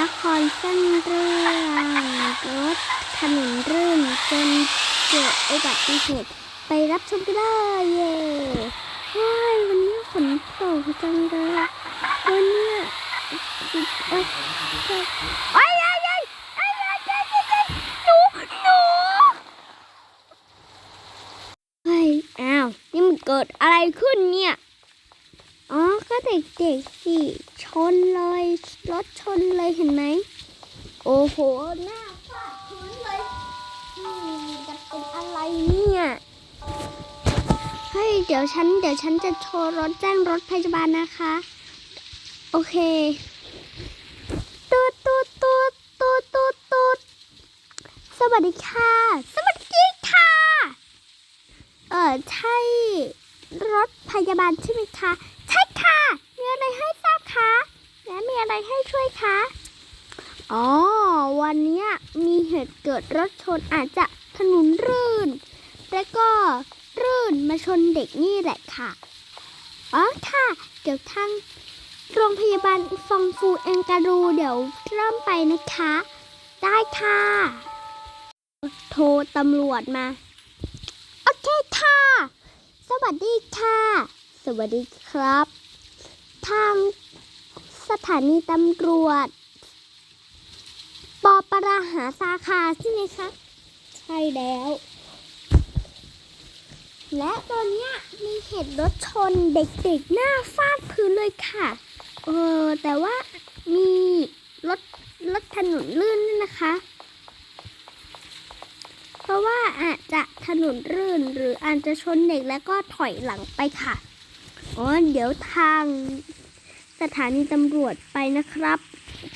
ละครสั้นเรื่องรถถนนรื่นจนเกิดอุบัติเหตุไปรับชมกันเลยเย้ายวันนี้ฝนตกจังเลยวันนี้โอ๊ยโอ้ยโอ๊ยโอ้ยโอ๊ยโอ๊ยหนูหนูเฮ้ยอ้าวนี่มันเกิดอะไรขึ้นเนี่ย อ๋อ ก็เด็กๆสิชนเลยรถชนเลยเห็นไหม โอ้โห หน้าฟาดพื้นเลยจะเป็นอะไรเนี่ยเฮ้ย เดี๋ยวฉัน เดี๋ยวฉันจะโทรรถแจ้งรถพยาบาลนะคะ โอเคตูดตูดตูดตูดตูดตูดสวัสดีค่ะ สวัสดีค่ะ เออใช่ รถพยาบาลใช่ไหมคะ มีอะไรให้ทราบคะ และมีอะไร ให้ช่วยคะ อ๋อ วันนี้มีเหตุเกิดรถชนอาจจะถนนรื่น แล้วก็รื่นมาชนเด็กนี่แหละค่ะ อ๋อค่ะ เดี๋ยวทางโรงพยาบาลฟองฟูเองการูเดี๋ยวเริ่มไปนะคะ ได้ค่ะ โทรตำรวจมา โอเคค่ะ สวัสดีค่ะ สวัสดีครับ ทาง สถานีตำรวจปอปราหาสาขาใช่ไหมคะใช่แล้ว และตอนนี้มีเหตุรถชนเด็กๆ หน้าฟาดพื้นเลยค่ะ เออแต่ว่ามีรถรถถนนลื่นนะคะ เพราะว่าอาจจะถนนรื่นหรืออาจจะชนเด็กแล้วก็ถอยหลังไปค่ะอ๋อเดี๋ยวทาง สถานีตำรวจไปนะครับ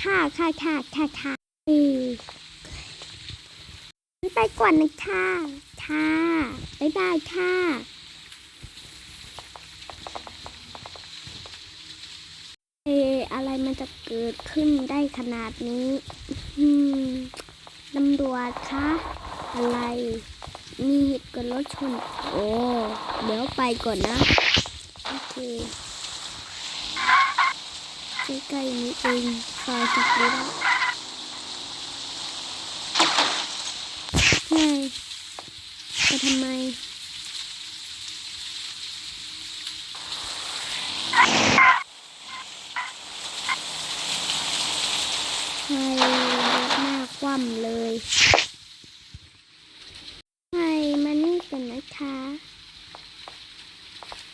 ค่ะค่ะค่ะค่ะค่ะไปก่อนนะค่ะ ค่ะบ๊ายบายค่ะเอออะไรมันจะเกิดขึ้นได้ขนาดนี้ตำรวจคะอะไรมีเหตุเกิดรถชน โอ้ เดี๋ยวไปก่อนนะ โอเค ใกล้ๆนี้เองซอยสักนิดไงจะทำไม ใช่รถหน้าคว่ำเลยใช่มานี่กันนะคะ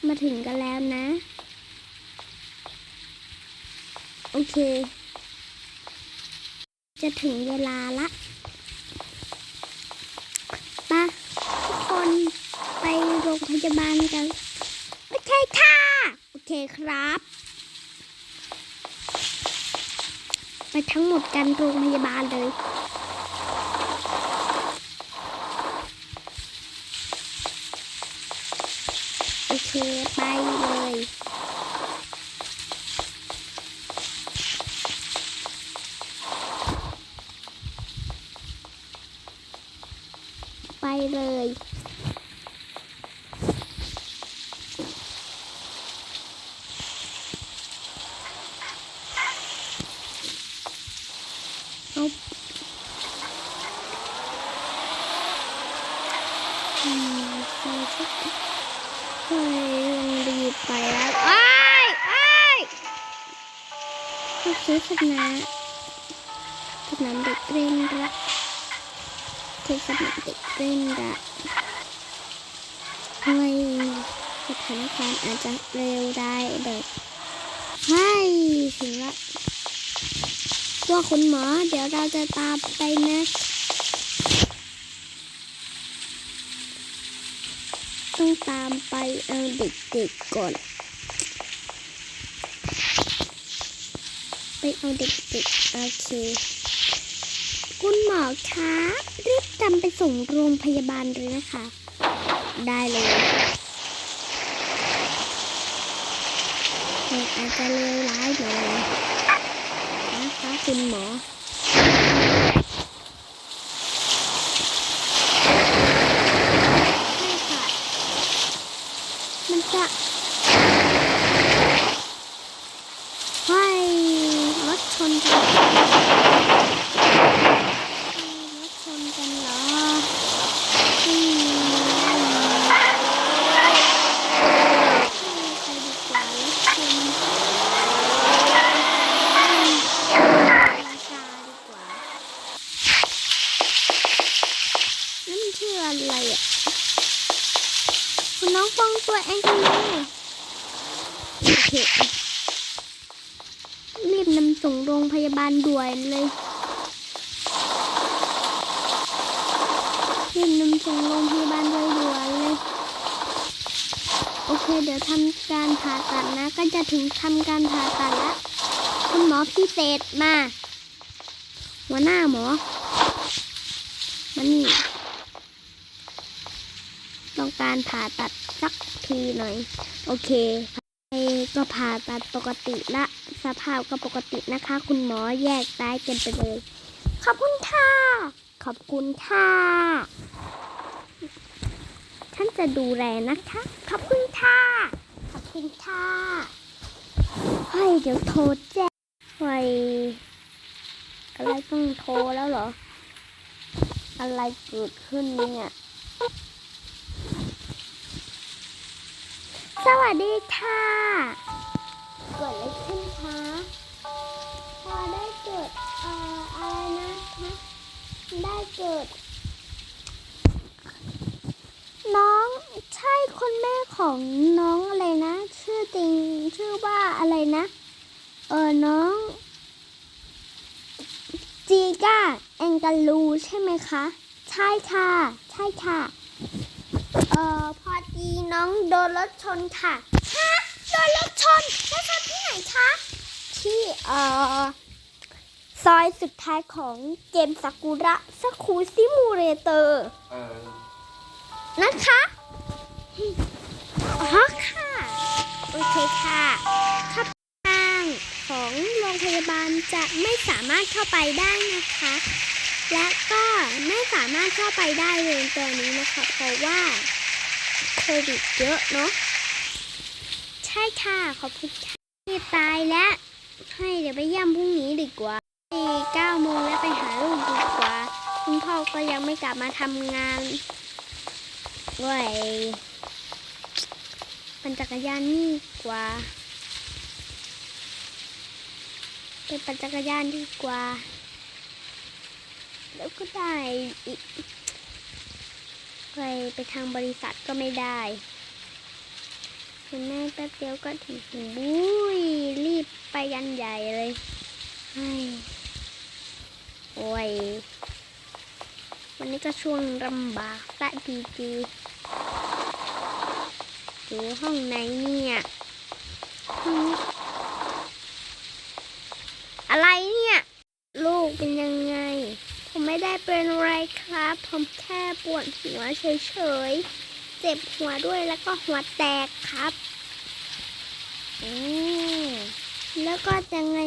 มาถึงกันแล้วนะ โอ เค จะถึงเวลาละไปะทุกคนไปโรงพยาบาลกัน โอเคค่ะ โอเคครับ ไปทั้งหมดกันโรงพยาบาลเลยโอเค ไปเลย เลย ไปแล้วไอ้ไอ้ซื้อสนามสนามเด็กเรียนรัก คือสนามเด็กเล่นละเฮ้ยสถานการณ์อาจจะเร็วได้เลยให้ถึงละว่าคุณหมอ เดี๋ยวเราจะตามไปนะต้องตามไปเอาเด็กๆก่อน ไปเอาเด็กๆโอเค คุณหมอคะรีบนำไปส่งโรงพยาบาลเลยนะคะ ได้เลยเหตุอาจจะเลวร้ายหน่อยนะคะคุณหมอใช่ค่ะ กันเนาะอะไรอะคุณน้องฟองตัวเองทำไมโอเครีบนำส่งโรงพยาบาลด่วนเลย รีบนำส่งโรงพยาบาลโดยด่วนเลย โอเค เดี๋ยวทำการผ่าตัดนะ ก็จะถึงทำการผ่าตัดแล้วคุณหมอพิเศษมา หัวหน้าหมอมานี่ ต้องการผ่าตัดสักทีหน่อย โอเคไปก็ผ่าตัดปกติละ สภาพก็ปกตินะคะ คุณหมอแยกซ้ายกันไปเลย ขอบคุณค่ะ ขอบคุณค่ะฉันจะดูแลนะคะ ขอบคุณค่ะขอบคุณค่ะเฮ้ยเดี๋ยวโทรแจ้งเฮ้อะไรต้องโทรแล้วเหรอ อะไรเกิดขึ้นเนี่ยสวัสดีค่ะเกิดอะไรขึ้นคะพอได้เกิด เกิด น้องใช่คุณแม่ของน้องอะไรนะ ชื่อจริงชื่อว่าอะไรนะ เออน้อง จีก้าแองกาลูใช่ไหมคะ ใช่ค่ะ ใช่ค่ะ เออพอดีน้องโดนรถชนค่ะฮะโดนรถชนรถชนที่ไหนคะ ที่เออ ซอยสุดท้ายของเกมซากุระสคูซิมูเรเตอร์เออนะคะอ๋อค่ะ โอเคค่ะถ้าทางของโรงพยาบาลจะไม่สามารถเข้าไปได้นะคะ และก็ไม่สามารถเข้าไปได้เลยตัวนี้นะคะ เพราะว่าโควิดเยอะเนาะ ใช่ค่ะ ขอบคุณค่ะที่ตายแล้วให้เดี๋ยวไปเยี่ยมพรุ่งนี้ดีกว่า เก้าโมงแล้วไปหาลูกดีกว่า คุณพ่อก็ยังไม่กลับมาทำงานเว้ยปั่นจักรยานนี่กว่าไปปั่นจักรยานดีกว่า แล้วก็ได้อีกไปไปทางบริษัทก็ไม่ได้เห็นแม่แป๊บเดียวก็ถึงบุ้ยรีบไปกันใหญ่เลยไอ้ โอ้ย วันนี้ก็ช่วงลำบากสะดีจีอยู่ห้องไหนเนี่ยอะไรเนี่ย ลูกเป็นยังไง ผมไม่ได้เป็นอะไรครับ ผมแค่ปวดหัวเฉยๆ เจ็บหัวด้วยแล้วก็หัวแตกครับ อืมแล้วก็ยังไง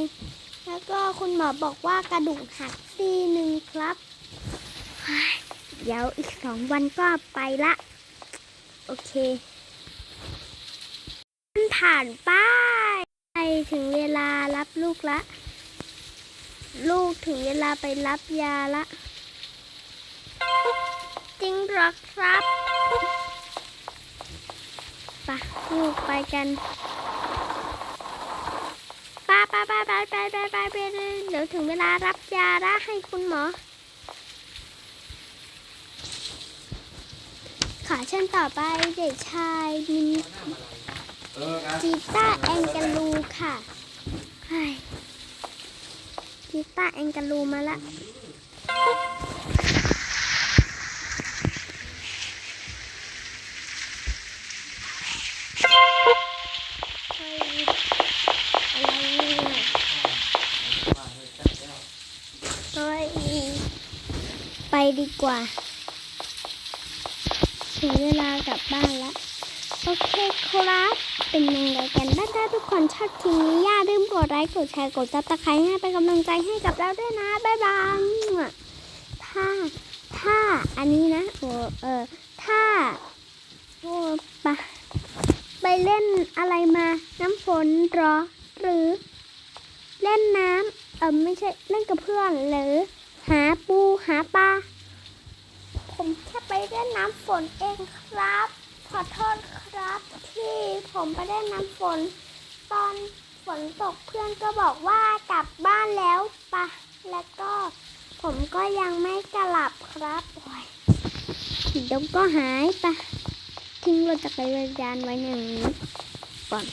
แล้วก็คุณหมอบอกว่ากระดูกหักซี่หนึ่งครับ เดี๋ยวอีกสองวันก็ไปละ โอเคผ่านป้ายไปถึงเวลารับลูกละ ลูกถึงเวลาไปรับยาละ จริงหรอครับไปะลูกไปกัน ไปไปไปไปไปไปไปเดี๋ยวถึงเวลารับยาละให้คุณหมอ ขาเชิญต่อไปเด็กชายมินจิต้าแองกาลูค่ะจิต้าแองกาลูมาละ เฮ้ยอะไรเนี่ยเฮ้ยไป ดีกว่าถึงเวลากลับบ้านแล้ว โอเคครับ เป็นยังไงกันบ้างถ้าทุกคนชอบคลิปนี้อย่าลืมกดไลค์กดแชร์กดซับสไครต์ให้เป็นกำลังใจให้กับเราด้วยนะ บ๊ายบายถ้า ถ้าอันนี้นะโอ้เออ ถ้าโอ้ปะไปเล่นอะไรมา น้ำฝนรอ หรือ เล่นน้ำเออไม่ใช่เล่นกับเพื่อนหรือ หาปูหาปลา ไปเล่นน้ำฝนเองครับ ขอโทษครับที่ผมไปเล่นน้ำฝน ตอนฝนตกเพื่อนก็บอกว่ากลับบ้านแล้วปะแล้วก็ผมก็ยังไม่กลับครับโอ้ยดี๋ยวก็หายปะทิ้งรถจักรยานไว้ในนี้ก่อน